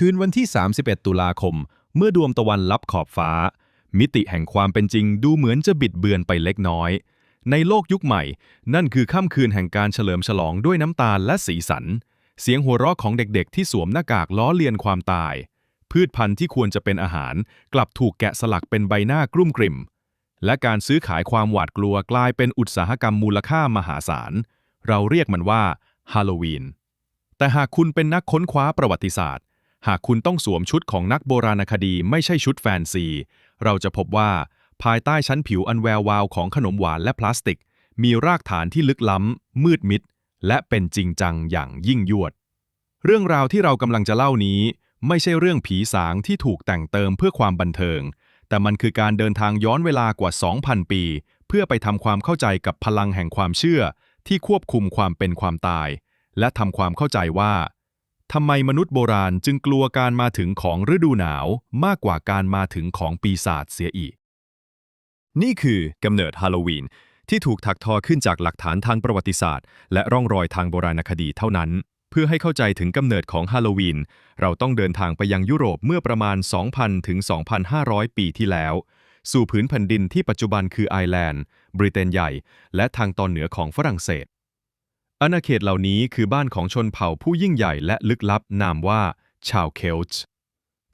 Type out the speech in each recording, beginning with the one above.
คืนวันที่ 31 ตุลาคม เมื่อดวงตะวันลับขอบฟ้า มิติแห่งความเป็นจริงดูเหมือนจะบิดเบือนไปเล็กน้อย ในโลกยุคใหม่ นั่นคือค่ำคืนแห่งการเฉลิมฉลองด้วยน้ำตาลและสีสัน เสียงหัวเราะของเด็กๆ ที่สวมหน้ากากล้อเลียนความตาย พืชพันธุ์ที่ควรจะเป็นอาหาร กลับถูกแกะสลักเป็นใบหน้ากรุ่มกริ่ม และการซื้อขายความหวาดกลัวกลายเป็นอุตสาหกรรมมูลค่ามหาศาล เราเรียกมันว่าฮาโลวีนแต่หากคุณเป็นนักค้นคว้าประวัติศาสตร์ หากคุณต้องสวมชุดของนักโบราณคดีไม่ใช่ชุดแฟนซี เราจะพบว่า ภายใต้ชั้นผิวอันแวววาวของขนมหวานและพลาสติก มีรากฐานที่ลึกล้ำ มืดมิด และเป็นจริงจังอย่างยิ่งยวด เรื่องราวที่เรากำลังจะเล่านี้ ไม่ใช่เรื่องผีสางที่ถูกแต่งเติมเพื่อความบันเทิง แต่มันคือการเดินทางย้อนเวลากว่า 2,000 ปี เพื่อไปทำความเข้าใจกับพลังแห่งความเชื่อ ที่ควบคุมความเป็นความตาย และทำความเข้าใจว่า ทำไมมนุษย์โบราณจึงกลัวการมาถึงของฤดูหนาวมากกว่าการมาถึงของปีศาจเสียอีก นี่คือกำเนิดฮาโลวีนที่ถูกถักทอขึ้นจากหลักฐานทางประวัติศาสตร์ และร่องรอยทางโบราณคดีเท่านั้น เพื่อให้เข้าใจถึงกำเนิดของฮาโลวีนเราต้องเดินทางไปยังยุโรปเมื่อประมาณ 2,000 ถึง 2,500 ปีที่แล้ว สู่ผืนแผ่นดินที่ปัจจุบันคือไอร์แลนด์ บริเตนใหญ่ และทางตอนเหนือของฝรั่งเศส อาณาเขตเหล่านี้คือบ้านของชนเผ่าผู้ยิ่งใหญ่และลึกลับนามว่า ชาวเคลต์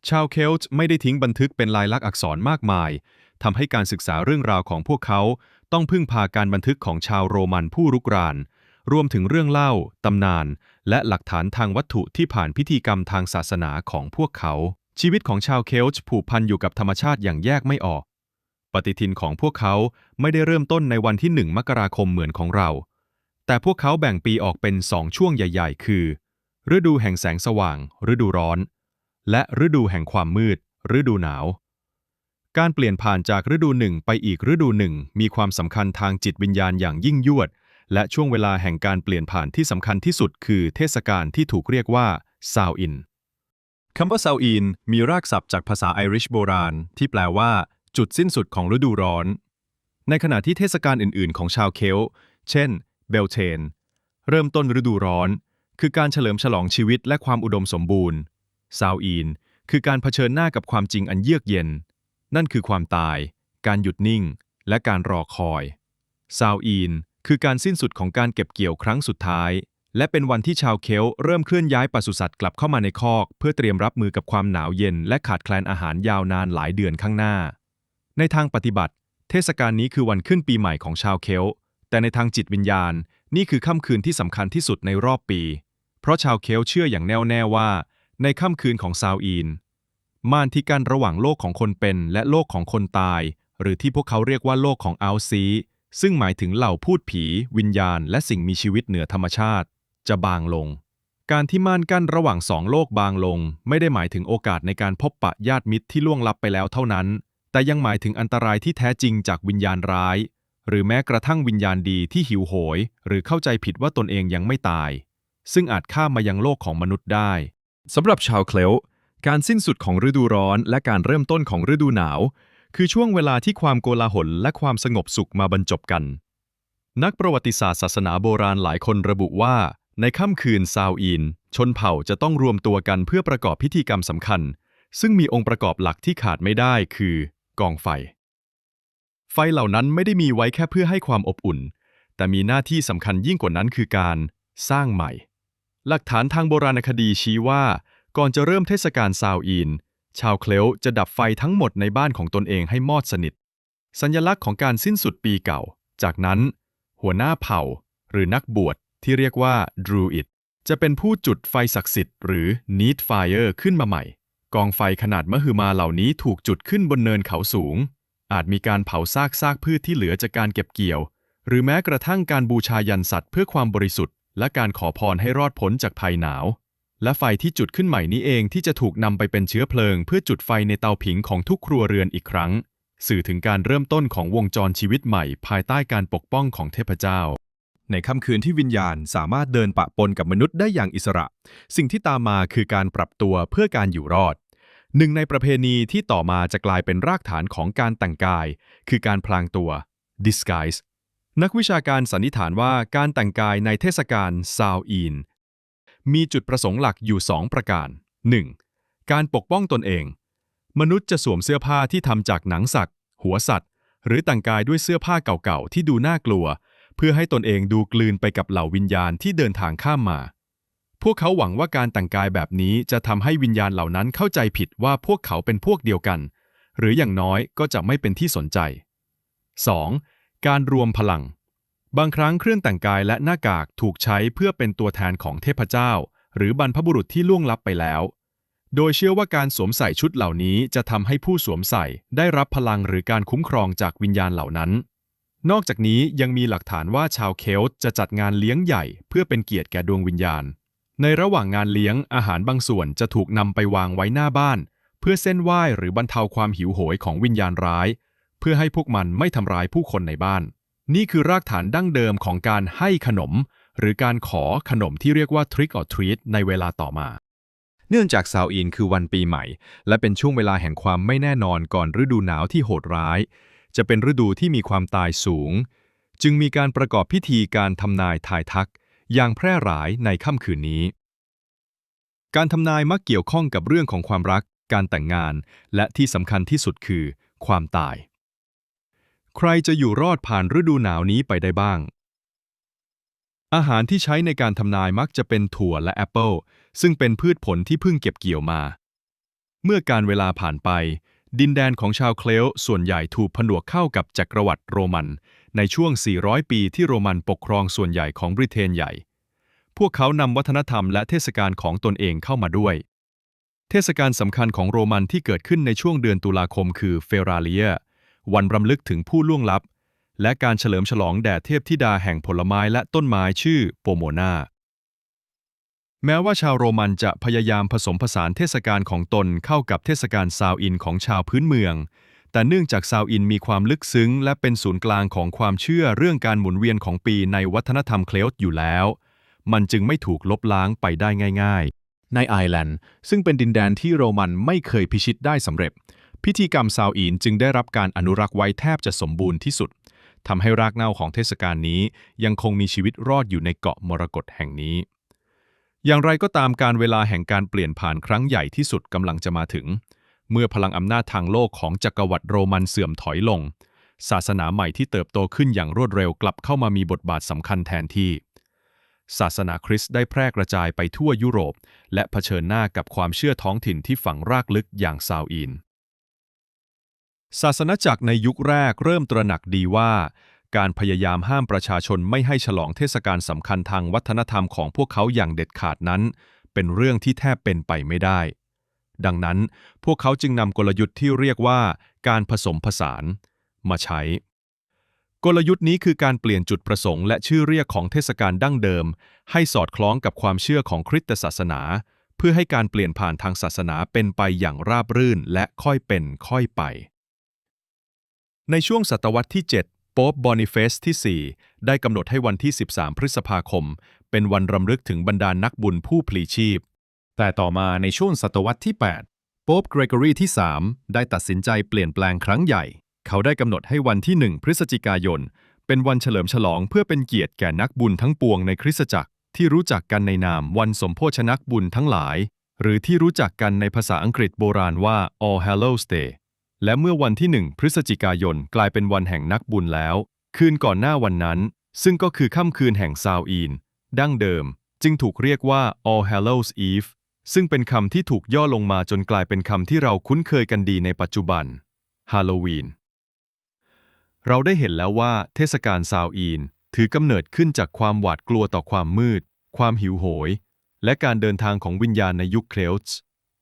ชาวเคลต์ไม่ได้ทิ้งบันทึกเป็นลายลักษณ์อักษรมากมายทำให้การศึกษาเรื่องราวของพวกเขา ต้องพึ่งพาการบันทึกของชาวโรมันผู้รุกราน รวมถึงเรื่องเล่า ตำนาน และหลักฐานทางวัตถุที่ผ่านพิธีกรรมทางศาสนาของพวกเขา ชีวิตของชาวเคลต์ผูกพันอยู่กับธรรมชาติอย่างแยกไม่ออก ปฏิทินของพวกเขาไม่ได้เริ่มต้นในวันที่หนึ่งมกราคมเหมือนของเรา แต่พวกเขาแบ่งปีออกเป็นสองช่วงใหญ่ ๆ คือ ฤดูแห่งแสงสว่าง ฤดูร้อน และฤดูแห่งความมืด ฤดูหนาว การเปลี่ยนผ่านจากฤดูหนึ่งไปอีกฤดูหนึ่งมีความสำคัญทางจิตวิญญาณอย่างยิ่งยวด และช่วงเวลาแห่งการเปลี่ยนผ่านที่สำคัญที่สุดคือเทศกาลที่ถูกเรียกว่าซาวอินคำว่าซาวอินมีรากศัพท์จากภาษาไอริชโบราณ ที่แปลว่า จุดสิ้นสุดของฤดูร้อน ในขณะที่เทศกาลอื่น ๆ ของชาวเคล เช่น เบลเทน เริ่มต้นฤดูร้อน คือการเฉลิมฉลองชีวิตและความอุดมสมบูรณ์ ซาวอีน คือการเผชิญหน้ากับความจริงอันเยือกเย็น นั่นคือความตาย การหยุดนิ่ง และการรอคอย ซาวอีน คือการสิ้นสุดของการเก็บเกี่ยวครั้งสุดท้าย และเป็นวันที่ชาวเคลเริ่มเคลื่อนย้ายปศุสัตว์กลับเข้ามาในคอก เพื่อเตรียมรับมือกับความหนาวเย็น และขาดแคลนอาหารยาวนานหลายเดือนข้างหน้า ในทางปฏิบัติ เทศกาลนี้คือวันขึ้นปีใหม่ของชาวเคล แต่ในทางจิตวิญญาณนี่คือค่ำคืนที่สำคัญที่สุดในรอบปี เพราะชาวเคลเชื่ออย่างแน่วแน่ว่า ในค่ำคืนของซาวอีน ม่านที่กั้นระหว่างโลกของคนเป็นและโลกของคนตาย หรือที่พวกเขาเรียกว่าโลกของอัลซีซึ่งหมายถึงเหล่าพูดผี วิญญาณ และสิ่งมีชีวิตเหนือธรรมชาติ จะบางลง การที่ม่านกั้นระหว่างสองโลกบางลง ไม่ได้หมายถึงโอกาสในการพบปะญาติมิตรที่ล่วงลับไปแล้วเท่านั้น แต่ยังหมายถึงอันตรายที่แท้จริงจากวิญญาณร้าย หรือแม้กระทั่งวิญญาณดีที่หิวโหย หรือเข้าใจผิดว่าตนเองยังไม่ตาย ซึ่งอาจข้ามมายังโลกของมนุษย์ได้สำหรับชาวเคลต์การสิ้นสุดของฤดูร้อน และการเริ่มต้นของฤดูหนาว คือช่วงเวลาที่ความโกลาหลและความสงบสุขมาบรรจบกัน นักประวัติศาสตร์ศาสนาโบราณหลายคนระบุว่า ในค่ำคืนซาวอีนชนเผ่าจะต้องรวมตัวกันเพื่อประกอบพิธีกรรมสำคัญ ซึ่งมีองค์ประกอบหลักที่ขาดไม่ได้คือกองไฟ ไฟเหล่านั้นไม่ได้มีไว้แค่เพื่อให้ความอบอุ่น แต่มีหน้าที่สำคัญยิ่งกว่านั้นคือการสร้างใหม่ หลักฐานทางโบราณคดีชี้ว่า ก่อนจะเริ่มเทศกาลซาวอีน ชาวเคลต์จะดับไฟทั้งหมดในบ้านของตนเองให้มอดสนิท สัญลักษณ์ของการสิ้นสุดปีเก่า จากนั้น หัวหน้าเผ่า หรือนักบวชที่เรียกว่าดรูอิดจะเป็นผู้จุดไฟศักดิ์สิทธิ์หรือ Need Fire ขึ้นมาใหม่ กองไฟขนาดมหึมาเหล่านี้ถูกจุดขึ้นบนเนินเขาสูง อาจมีการเผาซากซากพืชที่เหลือจากการเก็บเกี่ยว หรือแม้กระทั่งการบูชายันสัตว์เพื่อความบริสุทธิ์ และการขอพรให้รอดพ้นจากภัยหนาว และไฟที่จุดขึ้นใหม่นี้เองที่จะถูกนำไปเป็นเชื้อเพลิง เพื่อจุดไฟในเตาผิงของทุกครัวเรือนอีกครั้ง สื่อถึงการเริ่มต้นของวงจรชีวิตใหม่ ภายใต้การปกป้องของเทพเจ้าในค่ำคืนที่วิญญาณสามารถเดินปะปนกับมนุษย์ได้อย่างอิสระ สิ่งที่ตามมาคือการปรับตัวเพื่อการอยู่รอด หนึ่งในประเพณีที่ต่อมาจะกลายเป็นรากฐานของการแต่งกาย คือการพลางตัว disguise นักวิชาการสันนิษฐานว่าการแต่งกายในเทศกาลซาวอีน มีจุดประสงค์หลักอยู่ 2 ประการ 1. การปกป้องตนเอง มนุษย์จะสวมเสื้อผ้าที่ทำจากหนังสัตว์ หัวสัตว์ หรือแต่งกายด้วยเสื้อผ้าเก่าๆ ที่ดูน่ากลัว เพื่อให้ตนเองดูกลืนไปกับเหล่าวิญญาณที่เดินทางข้ามมา พวกเขาหวังว่าการแต่งกายแบบนี้จะทำให้วิญญาณเหล่านั้นเข้าใจผิดว่าพวกเขาเป็นพวกเดียวกัน หรืออย่างน้อยก็จะไม่เป็นที่สนใจ 2. การรวมพลัง บางครั้งเครื่องแต่งกายและหน้ากากถูกใช้เพื่อเป็นตัวแทนของเทพเจ้า หรือบรรพบุรุษที่ล่วงลับไปแล้ว โดยเชื่อว่าการสวมใส่ชุดเหล่านี้จะทำให้ผู้สวมใส่ได้รับพลังหรือการคุ้มครองจากวิญญาณเหล่านั้นนอกจากนี้ยังมีหลักฐานว่าชาวเคลต์จะจัดงานเลี้ยงใหญ่เพื่อเป็นเกียรติแก่ดวงวิญญาณ ในระหว่างงานเลี้ยงอาหารบางส่วนจะถูกนำไปวางไว้หน้าบ้าน เพื่อเส้นไหว้หรือบรรเทาความหิวโหยของวิญญาณร้าย เพื่อให้พวกมันไม่ทำร้ายผู้คนในบ้าน นี่คือรากฐานดั้งเดิมของการให้ขนม หรือการขอขนมที่เรียกว่า trick or treat ในเวลาต่อมาเนื่องจากซาวอินคือวันปีใหม่ และเป็นช่วงเวลาแห่งความไม่แน่นอนก่อนฤดูหนาวที่โหดร้าย จะเป็นฤดูที่มีความตายสูง จึงมีการประกอบพิธีการทำนายทายทัก อย่างแพร่หลายในค่ำคืนนี้ การทำนายมักเกี่ยวข้องกับเรื่องของความรัก การแต่งงาน และที่สำคัญที่สุดคือ ความตาย ใครจะอยู่รอดผ่านฤดูหนาวนี้ไปได้บ้าง อาหารที่ใช้ในการทำนายมักจะเป็นถั่วและแอปเปิลซึ่งเป็นพืชผลที่เพิ่งเก็บเกี่ยวมา เมื่อการเวลาผ่านไป ดินแดนของชาวเคลลส่วนใหญ่ถูกผนวกเข้ากับจักรวรรดิโรมัน ในช่วง 400 ปีที่โรมันปกครองส่วนใหญ่ของบริเตนใหญ่ พวกเขานำวัฒนธรรมและเทศกาลของตนเองเข้ามาด้วย เทศกาลสำคัญของโรมันที่เกิดขึ้นในช่วงเดือนตุลาคมคือเฟราเลีย วันรำลึกถึงผู้ล่วงลับ และการเฉลิมฉลองแด่เทพธิดาแห่งผลไม้และต้นไม้ชื่อโปโมนาแม้ว่าชาวโรมันจะพยายามผสมผสานเทศกาลของตนเข้ากับเทศกาลซาวอินของชาวพื้นเมือง แต่เนื่องจากซาวอินมีความลึกซึ้ง และเป็นศูนย์กลางของความเชื่อเรื่องการหมุนเวียนของปีในวัฒนธรรมเคลต์อยู่แล้ว มันจึงไม่ถูกลบล้างไปได้ง่าย ๆ ในไอร์แลนด์ ซึ่งเป็นดินแดนที่โรมันไม่เคยพิชิตได้สำเร็จ พิธีกรรมซาวอินจึงได้รับการอนุรักษ์ไว้แทบจะสมบูรณ์ที่สุดทำให้รากเหง้าของเทศกาลนี้ ยังคงมีชีวิตรอดอยู่ในเกาะมรกตแห่งนี้ อย่างไรก็ตามการเวลาแห่งการเปลี่ยนผ่านครั้งใหญ่ที่สุดกำลังจะมาถึง เมื่อพลังอำนาจทางโลกของจักรวรรดิโรมันเสื่อมถอยลง ศาสนาใหม่ที่เติบโตขึ้นอย่างรวดเร็วกลับเข้ามามีบทบาทสำคัญแทนที่ ศาสนาคริสต์ได้แพร่กระจายไปทั่วยุโรป และเผชิญหน้ากับความเชื่อท้องถิ่นที่ฝังรากลึกอย่างซาวอิน ศาสนาจักรในยุคแรกเริ่มตระหนักดีว่า การพยายามห้ามประชาชนไม่ให้ฉลองเทศกาลสำคัญทางวัฒนธรรมของพวกเขาอย่างเด็ดขาดนั้น เป็นเรื่องที่แทบเป็นไปไม่ได้ ดังนั้น พวกเขาจึงนำกลยุทธ์ที่เรียกว่าการผสมผสาน มาใช้ กลยุทธ์นี้คือการเปลี่ยนจุดประสงค์และชื่อเรียกของเทศกาลดั้งเดิม ให้สอดคล้องกับความเชื่อของคริสตศาสนา เพื่อให้การเปลี่ยนผ่านทางศาสนาเป็นไปอย่างราบรื่นและค่อยเป็นค่อยไป ในช่วงศตวรรษที่ 7 โป๊ปบอนิเฟสที่ 4 ได้กำหนดให้วันที่ 13 พฤษภาคม เป็นวันรำลึกถึงบรรดานักบุญผู้พลีชีพ แต่ต่อมาในช่วงศตวรรษที่ 8 โป๊ปเกรกอรีที่ 3 ได้ตัดสินใจเปลี่ยนแปลงครั้งใหญ่ เขาได้กำหนดให้วันที่ 1 พฤศจิกายน เป็นวันเฉลิมฉลองเพื่อเป็นเกียรติแก่นักบุญทั้งปวงในคริสตจักรที่รู้จักกันในนามวันสมโภชนักบุญทั้งหลาย หรือที่รู้จักกันในภาษาอังกฤษโบราณว่า All Hallows Day และเมื่อวันที่ 1 พฤศจิกายนกลายเป็นวันแห่งนักบุญแล้ว คืนก่อนหน้าวันนั้น ซึ่งก็คือค่ำคืนแห่งซาวอีน ดั้งเดิม จึงถูกเรียกว่า All Hallows Eve ซึ่งเป็นคำที่ถูกย่อลงมาจนกลายเป็นคำที่เราคุ้นเคยกันดีในปัจจุบันฮาโลวีนเราได้เห็นแล้วว่าเทศกาลซาวอีนถือกำเนิดขึ้นจากความหวาดกลัวต่อความมืด ความหิวโหย และการเดินทางของวิญญาณในยุคเคลต์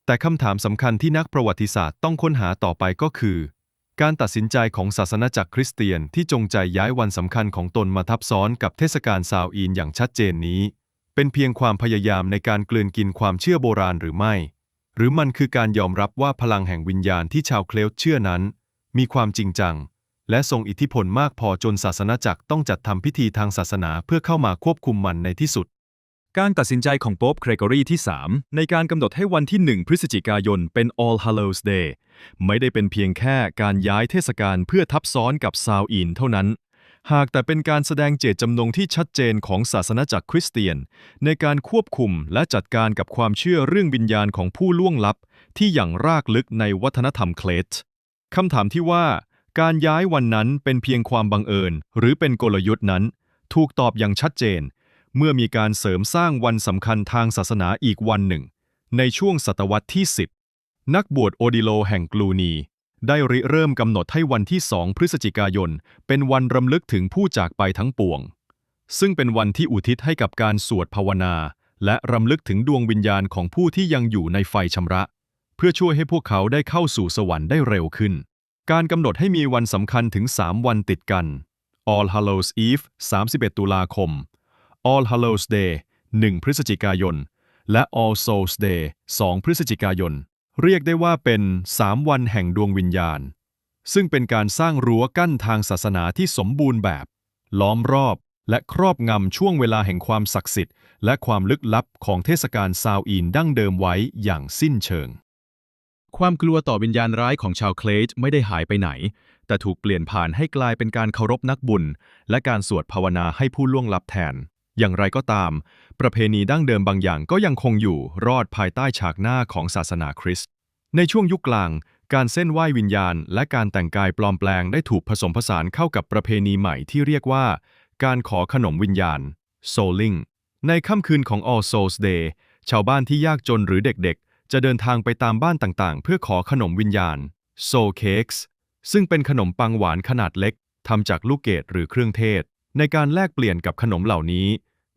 แต่คำถามสำคัญที่นักประวัติศาสตร์ต้องค้นหาต่อไปก็คือ การตัดสินใจของศาสนาจักรคริสเตียนที่จงใจย้ายวันสำคัญของตนมาทับซ้อนกับเทศกาลซาวอีนอย่างชัดเจนนี้ เป็นเพียงความพยายามในการกลืนกินความเชื่อโบราณหรือไม่ หรือมันคือการยอมรับว่าพลังแห่งวิญญาณที่ชาวเคลต์เชื่อนั้น มีความจริงจัง และทรงอิทธิพลมากพอจนศาสนาจักรต้องจัดทำพิธีทางศาสนาเพื่อเข้ามาควบคุมมันในที่สุด การตัดสินใจของโป๊ปเครกอรีที่ 3 ในการกำหนดให้วันที่ 1 พฤศจิกายนเป็น All Hallows Day ไม่ได้เป็นเพียงแค่การย้ายเทศกาลเพื่อทับซ้อนกับซาวอินเท่านั้น หากแต่เป็นการแสดงเจตจำนงที่ชัดเจนของศาสนาจักรคริสเตียน ในการควบคุมและจัดการกับความเชื่อเรื่องวิญญาณของผู้ล่วงลับ ที่อย่างรากลึกในวัฒนธรรมเคลตคำถามที่ว่า การย้ายวันนั้นเป็นเพียงความบังเอิญ หรือเป็นกลยุทธ์นั้น ถูกตอบอย่างชัดเจน เมื่อมีการเสริมสร้างวันสำคัญทางศาสนาอีกวันหนึ่ง ในช่วงศตวรรษที่ 10 นักบวชโอดิโลแห่งกลูนี ได้ริเริ่มกำหนดให้วันที่ 2 พฤศจิกายน เป็นวันรำลึกถึงผู้จากไปทั้งปวง ซึ่งเป็นวันที่อุทิศให้กับการสวดภาวนา และรำลึกถึงดวงวิญญาณของผู้ที่ยังอยู่ในไฟชำระ เพื่อช่วยให้พวกเขาได้เข้าสู่สวรรค์ได้เร็วขึ้น การกำหนดให้มีวันสำคัญถึง 3 วันติดกัน All Hallows Eve 31 ตุลาคม All Hallows Day 1 พฤศจิกายน และ All Souls Day 2 พฤศจิกายน เรียกได้ว่าเป็น3วันแห่งดวงวิญญาณ ซึ่งเป็นการสร้างรั้วกั้นทางศาสนาที่สมบูรณ์แบบ ล้อมรอบและครอบงำช่วงเวลาแห่งความศักดิ์สิทธิ์ และความลึกลับของเทศกาลซาวอีนดั้งเดิมไว้อย่างสิ้นเชิง ความกลัวต่อวิญญาณร้ายของชาวเคลจไม่ได้หายไปไหน แต่ถูกเปลี่ยนผ่านให้กลายเป็นการเคารพนักบุญ และการสวดภาวนาให้ผู้ล่วงลับแทน อย่างไรก็ตาม ประเพณีดั้งเดิมบางอย่างก็ยังคงอยู่รอดภายใต้ฉากหน้าของศาสนาคริสต์ในช่วงยุคกลาง การเส้นไหว้วิญญาณ และการแต่งกายปลอมแปลงได้ถูกผสมผสานเข้ากับประเพณีใหม่ที่เรียกว่า การขอขนมวิญญาณ Souling ในค่ำคืนของ All Souls Day ชาวบ้านที่ยากจนหรือเด็กๆ จะเดินทางไปตามบ้านต่างๆ เพื่อขอขนมวิญญาณ Soul Cakes ซึ่งเป็นขนมปังหวานขนาดเล็กทำจากลูกเกดหรือเครื่องเทศ ในการแลกเปลี่ยนกับขนมเหล่านี้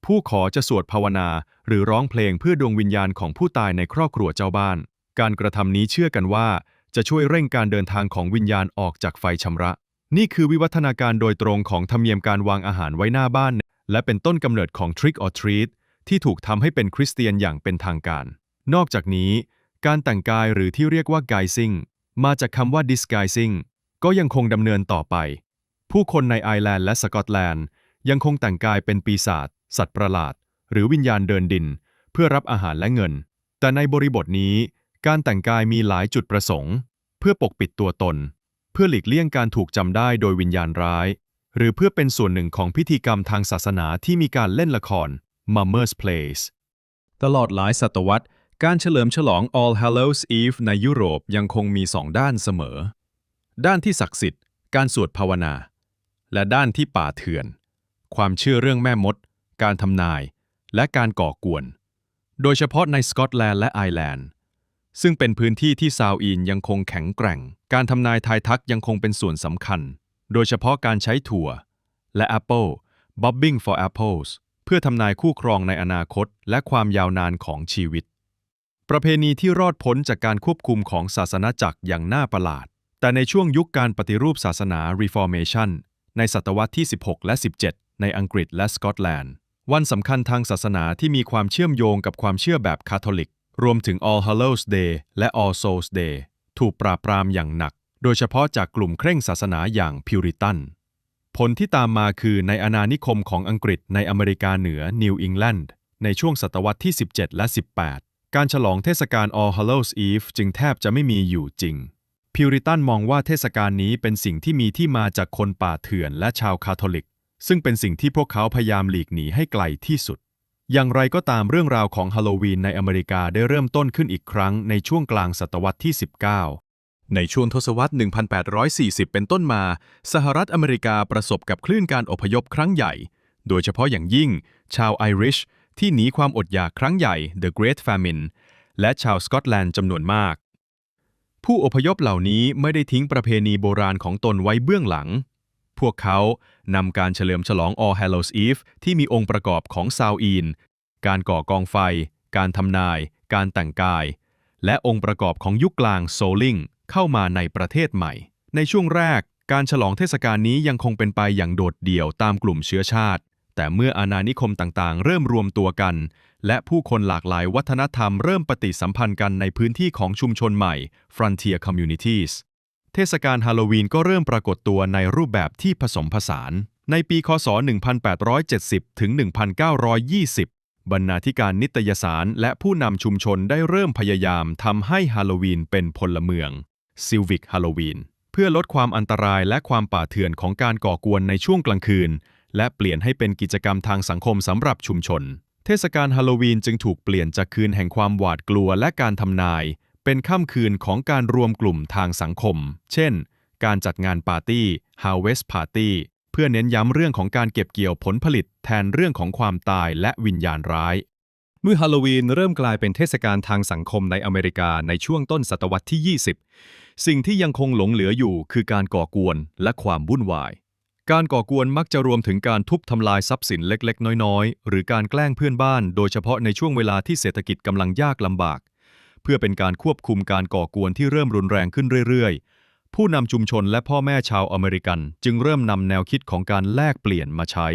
ผู้ขอจะสวดภาวนา หรือร้องเพลงเพื่อดวงวิญญาณของผู้ตายในครอบครัวเจ้าบ้าน การกระทำนี้เชื่อกันว่า จะช่วยเร่งการเดินทางของวิญญาณออกจากไฟชำระ นี่คือวิวัฒนาการโดยตรงของธรรมเนียมการวางอาหารไว้หน้าบ้าน และเป็นต้นกำเนิดของ Trick or Treat ที่ถูกทำให้เป็นคริสเตียนอย่างเป็นทางการ นอกจากนี้ การแต่งกายหรือที่เรียกว่า guising มาจากคำว่า disguising ก็ยังคงดำเนินต่อไป ผู้คนในไอร์แลนด์และสกอตแลนด์ ยังคงแต่งกายเป็นปีศาจสัตว์ประหลาด หรือวิญญาณเดินดิน เพื่อรับอาหารและเงิน แต่ในบริบทนี้ การแต่งกายมีหลายจุดประสงค์ เพื่อปกปิดตัวตน เพื่อหลีกเลี่ยงการถูกจำได้โดยวิญญาณร้าย หรือเพื่อเป็นส่วนหนึ่งของพิธีกรรมทางศาสนาที่มีการเล่นละคร Mummer's Plays ตลอดหลายศตวรรษ การเฉลิมฉลอง All Hallows Eve ในยุโรปยังคงมีสองด้านเสมอ ด้านที่ศักดิ์สิทธิ์ การสวดภาวนา และด้านที่ป่าเถื่อน ความเชื่อเรื่องแม่มด การทำนาย และการก่อกวน โดยเฉพาะในสกอตแลนด์และไอร์แลนด์ ซึ่งเป็นพื้นที่ที่ซาวอีนยังคงแข็งแกร่ง การทำนายทายทักยังคงเป็นส่วนสำคัญ โดยเฉพาะการใช้ถั่ว และแอปเปิล bobbing for apples เพื่อทำนายคู่ครองในอนาคต และความยาวนานของชีวิต ประเพณีที่รอดพ้นจากการควบคุมของศาสนาจักรอย่างน่าประหลาด แต่ในช่วงยุคการปฏิรูปศาสนา Reformation ในศตวรรษที่ 16 และ 17 ในอังกฤษและสกอตแลนด์ วันสำคัญทางศาสนาที่มีความเชื่อมโยงกับความเชื่อแบบคาทอลิก รวมถึง All Hallows Day และ All Souls Day ถูกปราบปรามอย่างหนัก โดยเฉพาะจากกลุ่มเคร่งศาสนาอย่างพิวริตัน ผลที่ตามมาคือในอาณานิคมของอังกฤษในอเมริกาเหนือนิวอิงแลนด์ในช่วงศตวรรษที่ 17 และ 18 การฉลองเทศกาล All Hallows Eve จึงแทบจะไม่มีอยู่จริง พิวริตันมองว่าเทศกาลนี้เป็นสิ่งที่มีที่มาจากคนป่าเถื่อนและชาวคาทอลิก ซึ่งเป็นสิ่งที่พวกเขาพยายามหลีกหนีให้ไกลที่สุด อย่างไรก็ตามเรื่องราวของฮาโลวีนในอเมริกาได้เริ่มต้นขึ้นอีกครั้งในช่วงกลางศตวรรษที่ 19 ในช่วงทศวรรษ 1840 เป็นต้นมา สหรัฐอเมริกาประสบกับคลื่นการอพยพครั้งใหญ่ โดยเฉพาะอย่างยิ่ง ชาวไอริชที่หนีความอดอยากครั้งใหญ่ The Great Famine และชาวสกอตแลนด์จำนวนมาก ผู้อพยพเหล่านี้ไม่ได้ทิ้งประเพณีโบราณของตนไว้เบื้องหลัง พวกเขานำการเฉลิมฉลอง All Hallows Eve ที่มีองค์ประกอบของซาวอีน การก่อกองไฟ การทำนาย การแต่งกาย และองค์ประกอบของยุคกลางโซลิงเข้ามาในประเทศใหม่ ในช่วงแรกการฉลองเทศกาลนี้ยังคงเป็นไปอย่างโดดเดี่ยวตามกลุ่มเชื้อชาติ แต่เมื่ออาณานิคมต่างๆ เริ่มรวมตัวกัน และผู้คนหลากหลายวัฒนธรรมเริ่มปฏิสัมพันธ์กันในพื้นที่ของชุมชนใหม่ Frontier Communities เทศกาลฮาโลวีนก็เริ่มปรากฏตัวในรูปแบบที่ผสมผสาน ในปีคศ 1870 ถึง 1920 บรรณาธิการนิตยสารและผู้นำชุมชนได้เริ่มพยายามทำให้ฮาโลวีนเป็นพลเมือง Civic Halloween เพื่อลดความอันตรายและความป่าเถื่อนของการก่อกวนในช่วงกลางคืน และเปลี่ยนให้เป็นกิจกรรมทางสังคมสำหรับชุมชน เทศกาลฮาโลวีนจึงถูกเปลี่ยนจากคืนแห่งความหวาดกลัวและการทำนาย เป็นค่ำคืนของการรวมกลุ่มทางสังคม เช่น การจัดงานปาร์ตี้ Harvest Party เพื่อเน้นย้ำเรื่องของการเก็บเกี่ยวผลผลิต แทนเรื่องของความตายและวิญญาณร้าย เมื่อฮาโลวีนเริ่มกลายเป็นเทศกาลทางสังคมในอเมริกาในช่วงต้นศตวรรษที่ 20 สิ่งที่ยังคงหลงเหลืออยู่คือการก่อกวนและความวุ่นวาย การก่อกวนมักจะรวมถึงการทุบทำลายทรัพย์สินเล็กๆ น้อยๆ หรือการแกล้งเพื่อนบ้าน โดยเฉพาะในช่วงเวลาที่เศรษฐกิจกำลังยากลำบาก เพื่อเป็นการควบคุมการก่อกวนที่เริ่มรุนแรงขึ้นเรื่อยๆ ผู้นำชุมชนและพ่อแม่ชาวอเมริกัน จึงเริ่มนำแนวคิดของการแลกเปลี่ยนมาใช้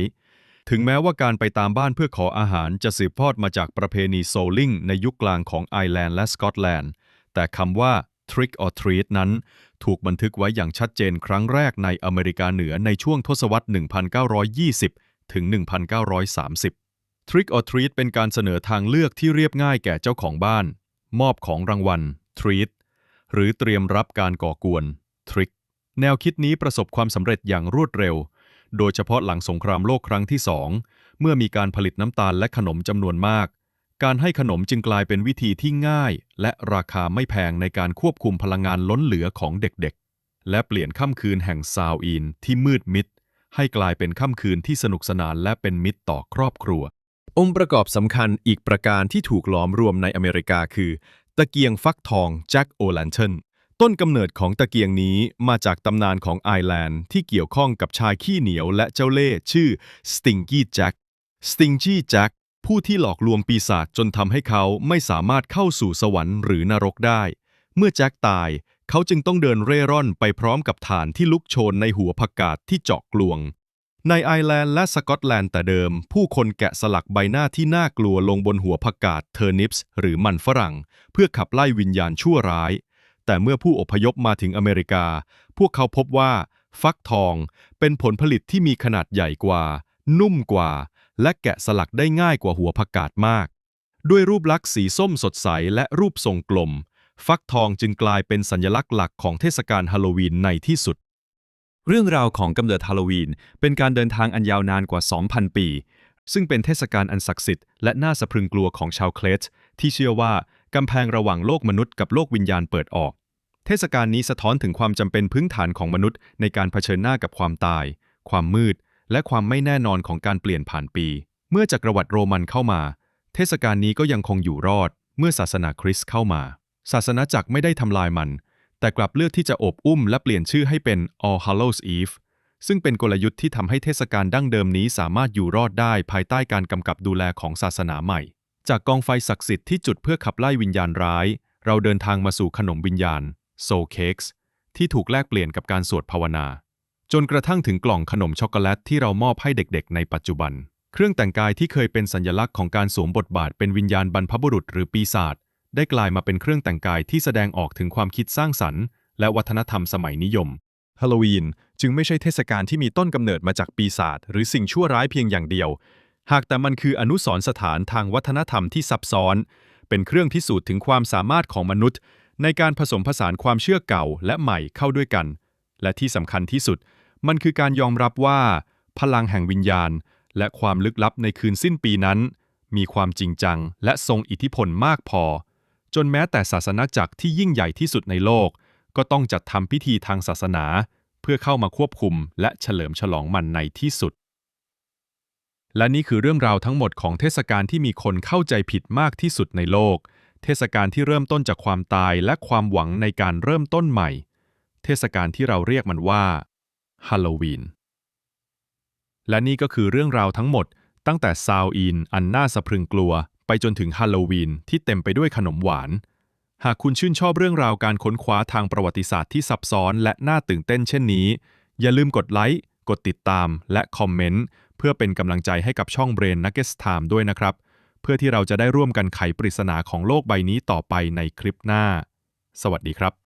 ถึงแม้ว่าการไปตามบ้านเพื่อขออาหารจะสืบทอดมาจากประเพณีโซลลิงในยุคกลางของไอร์แลนด์และสกอตแลนด์แต่คำว่า trick or treat นั้น ถูกบันทึกไว้อย่างชัดเจนครั้งแรกในอเมริกาเหนือในช่วงทศวรรษ 1920 ถึง 1930 Trick or treat เป็นการเสนอทางเลือกที่เรียบง่ายแก่เจ้าของบ้าน มอบของรางวัล treat หรือเตรียมรับการก่อกวน trick แนวคิดนี้ประสบความสำเร็จอย่างรวดเร็ว โดยเฉพาะหลังสงครามโลกครั้งที่สองเมื่อมีการผลิตน้ำตาลและขนมจำนวนมาก การให้ขนมจึงกลายเป็นวิธีที่ง่าย และราคาไม่แพงในการควบคุมพลังงานล้นเหลือของเด็กๆ และเปลี่ยนค่ำคืนแห่งซาวอินที่มืดมิด ให้กลายเป็นค่ำคืนที่สนุกสนานและเป็นมิตรต่อครอบครัว องค์ประกอบสำคัญอีกประการที่ถูกล้อมรวมในอเมริกาคือ ตะเกียงฟักทองแจ็คโอแลนเทนต้นกำเนิดของตะเกียงนี้มาจากตำนานของไอร์แลนด์ที่เกี่ยวข้องกับชายขี้เหนียวและเจ้าเล่ห์ชื่อสติงกี้แจ็คสติงกี้แจ็ค ผู้ที่หลอกลวงปีศาจจนทำให้เขาไม่สามารถเข้าสู่สวรรค์หรือนรกได้ เมื่อแจ็คตายเขาจึงต้องเดินเร่ร่อนไปพร้อมกับฐานที่ลุกโชนในหัวผักกาดที่เจาะกลวง ในไอร์แลนด์และสกอตแลนด์แต่เดิม ผู้คนแกะสลักใบหน้าที่น่ากลัวลงบนหัวผักกาดเทอร์นิปส์หรือมันฝรั่ง เพื่อขับไล่วิญญาณชั่วร้าย แต่เมื่อผู้อพยพมาถึงอเมริกา พวกเขาพบว่า ฟักทองเป็นผลผลิตที่มีขนาดใหญ่กว่า นุ่มกว่า และแกะสลักได้ง่ายกว่าหัวผักกาดมาก ด้วยรูปลักษณ์สีส้มสดใสและรูปทรงกลม ฟักทองจึงกลายเป็นสัญลักษณ์หลักของเทศกาลฮาโลวีนในที่สุด เรื่องราวของกำเนิดฮาโลวีนเป็นการเดินทางอันยาวนานกว่า 2,000 ปี ซึ่งเป็นเทศกาลอันศักดิ์สิทธิ์และน่าสะพรึงกลัวของชาวเคลตที่เชื่อว่ากำแพงระหว่างโลกมนุษย์กับโลกวิญญาณเปิดออก เทศกาลนี้สะท้อนถึงความจำเป็นพื้นฐานของมนุษย์ในการเผชิญหน้ากับความตาย ความมืด และความไม่แน่นอนของการเปลี่ยนผ่านปี เมื่อจักรวรรดิโรมันเข้ามา เทศกาลนี้ก็ยังคงอยู่รอด เมื่อศาสนาคริสต์เข้ามา ศาสนาจักรไม่ได้ทำลายมัน แต่กลับเลือกที่จะอบอุ้มและเปลี่ยนชื่อให้เป็น All Hallows Eve ซึ่งเป็นกลยุทธ์ที่ทำให้เทศกาลดั้งเดิมนี้สามารถอยู่รอดได้ภายใต้การกำกับดูแลของศาสนาใหม่ จากกองไฟศักดิ์สิทธิ์ที่จุดเพื่อขับไล่วิญญาณร้าย เราเดินทางมาสู่ขนมวิญญาณ Soul Cakes ที่ถูกแลกเปลี่ยนกับการสวดภาวนา จนกระทั่งถึงกล่องขนมช็อกโกแลตที่เรามอบให้เด็กๆ ในปัจจุบัน เครื่องแต่งกายที่เคยเป็นสัญลักษณ์ของการสวมบทบาทเป็นวิญญาณบรรพบุรุษหรือปีศาจได้กลายมาเป็นเครื่องแต่งกายที่แสดงออกถึงความคิดสร้างสรรค์ และวัฒนธรรมสมัยนิยมฮาโลวีนจึงไม่ใช่เทศกาลที่มีต้นกำเนิดมาจากปีศาจหรือสิ่งชั่วร้ายเพียงอย่างเดียว หากแต่มันคืออนุสรณ์สถานทางวัฒนธรรมที่ซับซ้อน เป็นเครื่องพิสูจน์ถึงความสามารถของมนุษย์ ในการผสมผสานความเชื่อเก่าและใหม่เข้าด้วยกัน และที่สำคัญที่สุด มันคือการยอมรับว่า พลังแห่งวิญญาณ และความลึกลับในคืนสิ้นปีนั้น มีความจริงจัง และทรงอิทธิพลมากพอ จนแม้แต่ศาสนาจักรที่ยิ่งใหญ่ที่สุดในโลก ก็ต้องจัดทำพิธีทางศาสนา เพื่อเข้ามาควบคุม และเฉลิมฉลองมันในที่สุด และนี่คือเรื่องราวทั้งหมดของเทศกาลที่มีคนเข้าใจผิดมากที่สุดในโลก เทศกาลที่เริ่มต้นจากความตายและความหวังในการเริ่มต้นใหม่ เทศกาลที่เราเรียกมันว่า ฮาโลวีน และนี่ก็คือเรื่องราวทั้งหมด ตั้งแต่ซาวอินอันน่าสะพรึงกลัว ไปจนถึงฮาโลวีนที่เต็มไปด้วยขนมหวาน หากคุณชื่นชอบเรื่องราวการค้นคว้าทางประวัติศาสตร์ที่ซับซ้อนและน่าตื่นเต้นเช่นนี้ อย่าลืมกดไลค์กดติดตามและคอมเมนต์เพื่อเป็นกำลังใจให้กับช่อง Brain Nuggets Time ด้วยนะครับ เพื่อที่เราจะได้ร่วมกันไขปริศนาของโลกใบนี้ต่อไปในคลิปหน้า สวัสดีครับ